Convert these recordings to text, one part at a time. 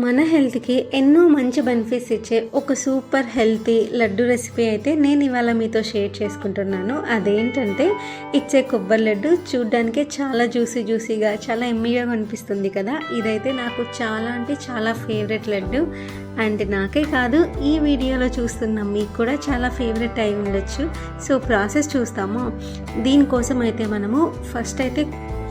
మన హెల్త్కి ఎన్నో మంచి బెనిఫిట్స్ ఇచ్చే ఒక సూపర్ హెల్తీ లడ్డు రెసిపీ అయితే నేను ఇవాళ మీతో షేర్ చేసుకుంటున్నాను. అదేంటంటే ఇచ్చే కొబ్బరి లడ్డు చూడ్డానికి చాలా జ్యూసీ జ్యూసీగా చాలా ఎమ్మీగా కనిపిస్తుంది కదా. ఇదైతే నాకు చాలా అంటే చాలా ఫేవరెట్ లడ్డు. అండ్ నాకే కాదు ఈ వీడియోలో చూస్తున్న మీకు కూడా చాలా ఫేవరెట్ అయి ఉండొచ్చు. సో ప్రాసెస్ చూస్తాము. దీనికోసం అయితే మనము ఫస్ట్ అయితే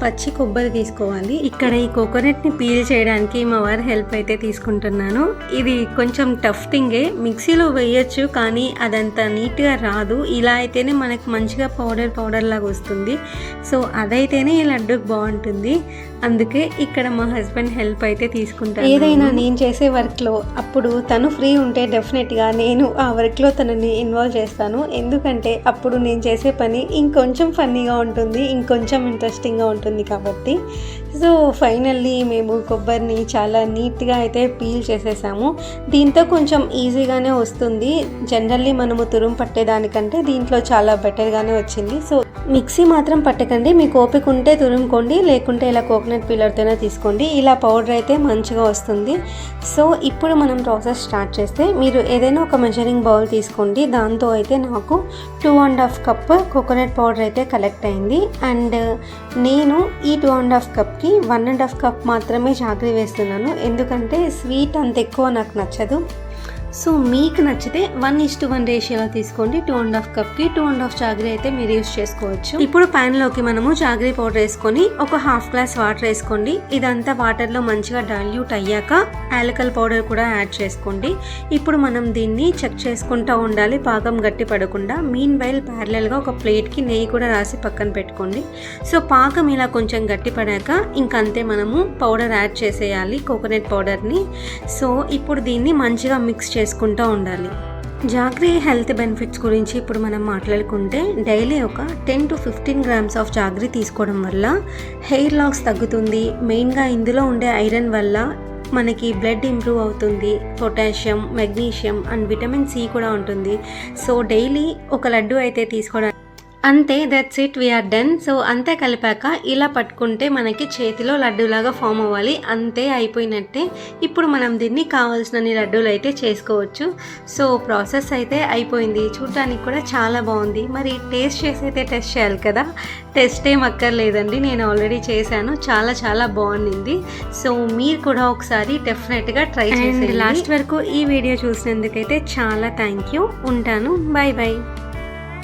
పచ్చి కొబ్బరి తీసుకోవాలి. ఇక్కడ ఈ కోకోనట్ని పీల్ చేయడానికి మా వారి హెల్ప్ అయితే తీసుకుంటున్నాను. ఇది కొంచెం టఫ్ థింగే. మిక్సీలో వేయచ్చు కానీ అదంత నీట్గా రాదు. ఇలా అయితేనే మనకు మంచిగా పౌడర్ పౌడర్ లాగా వస్తుంది. సో అదైతేనే ఈ లడ్డూకి బాగుంటుంది. అందుకే ఇక్కడ మా హస్బెండ్ హెల్ప్ అయితే తీసుకుంటాను. ఏదైనా నేను చేసే వర్క్లో అప్పుడు తను ఫ్రీ ఉంటే డెఫినెట్గా నేను ఆ వర్క్లో తనని ఇన్వాల్వ్ చేస్తాను. ఎందుకంటే అప్పుడు నేను చేసే పని ఇంకొంచెం ఫన్నీగా ఉంటుంది ఇంకొంచెం ఇంట్రెస్టింగ్గా ఉంటుంది. కాబట్టి. సో ఫైనల్లీ మేము కొబ్బరిని చాలా నీట్గా అయితే పీల్ చేసేసాము. దీంతో కొంచెం ఈజీగానే వస్తుంది. జనరల్లీ మనము తురుము పట్టేదానికంటే దీంట్లో చాలా బెటర్గానే వచ్చింది. సో మిక్సీ మాత్రం పట్టకండి. మీకు ఓపిక ఉంటే తురుముకోండి. లేకుంటే ఇలా కోకోనట్ పీలర్తోనే తీసుకోండి. ఇలా పౌడర్ అయితే మంచిగా వస్తుంది. సో ఇప్పుడు మనం ప్రాసెస్ స్టార్ట్ చేస్తే మీరు ఏదైనా ఒక మెజరింగ్ బౌల్ తీసుకోండి. దాంతో అయితే నాకు two and half cup coconut powder అయితే కలెక్ట్ అయింది. అండ్ నేను ఈ టూ అండ్ హాఫ్ కప్కి వన్ అండ్ హాఫ్ కప్ మాత్రమే జాగ్రీ వేస్తున్నాను. ఎందుకంటే స్వీట్ అంత ఎక్కువ నాకు నచ్చదు. సో మీకు నచ్చితే వన్ ఇస్ టు వన్ రేషియోలో తీసుకోండి. టూ అండ్ హాఫ్ కప్కి టూ అండ్ హాఫ్ జాగరీ అయితే మీరు యూస్ చేసుకోవచ్చు. ఇప్పుడు ప్యాన్లోకి మనము జాగ్రీ పౌడర్ వేసుకొని ఒక హాఫ్ గ్లాస్ వాటర్ వేసుకోండి. ఇదంతా వాటర్లో మంచిగా డైల్యూట్ అయ్యాక యాలకల్ పౌడర్ కూడా యాడ్ చేసుకోండి. ఇప్పుడు మనం దీన్ని చెక్ చేసుకుంటూ ఉండాలి. పాకం గట్టి పడకుండా. మీన్ వైల్ ప్యారలల్గా ఒక ప్లేట్కి నెయ్యి కూడా రాసి పక్కన పెట్టుకోండి. సో పాకం ఇలా కొంచెం గట్టి పడాక ఇంకంతే మనము పౌడర్ యాడ్ చేసేయాలి. కోకోనట్ పౌడర్ని సో ఇప్పుడు దీన్ని మంచిగా మిక్స్ చేసుకుంటూ ఉండాలి. జాగ్రీ హెల్త్ బెనిఫిట్స్ గురించి ఇప్పుడు మనం మాట్లాడుకుంటే డైలీ ఒక ten to fifteen grams of jaggery తీసుకోవడం వల్ల హెయిర్ లాస్ తగ్గుతుంది. మెయిన్గా ఇందులో ఉండే ఐరన్ వల్ల మనకి బ్లడ్ ఇంప్రూవ్ అవుతుంది. Potassium magnesium and vitamin C కూడా ఉంటుంది. సో డైలీ ఒక లడ్డు అయితే తీసుకోవడానికి అంతే that's it we're done so అంతే కలిపాక ఇలా పట్టుకుంటే మనకి చేతిలో లడ్డూలాగా ఫామ్ అవ్వాలి. అంతే అయిపోయినట్టే. ఇప్పుడు మనం దీన్ని కావాల్సినన్ని లడ్డూలు అయితే చేసుకోవచ్చు. సో ప్రాసెస్ అయితే అయిపోయింది. చూడడానికి కూడా చాలా బాగుంది. మరి టేస్ట్ చేసి అయితే టెస్ట్ చేయాలి కదా? టెస్ట్ ఏం అక్కర్లేదండి. నేను ఆల్రెడీ చేశాను. చాలా చాలా బాగుంది సో మీరు కూడా ఒకసారి డెఫినెట్గా ట్రై చేయండి లాస్ట్ వరకు ఈ వీడియో చూసినందుకైతే చాలా థ్యాంక్ యూ ఉంటాను. Bye bye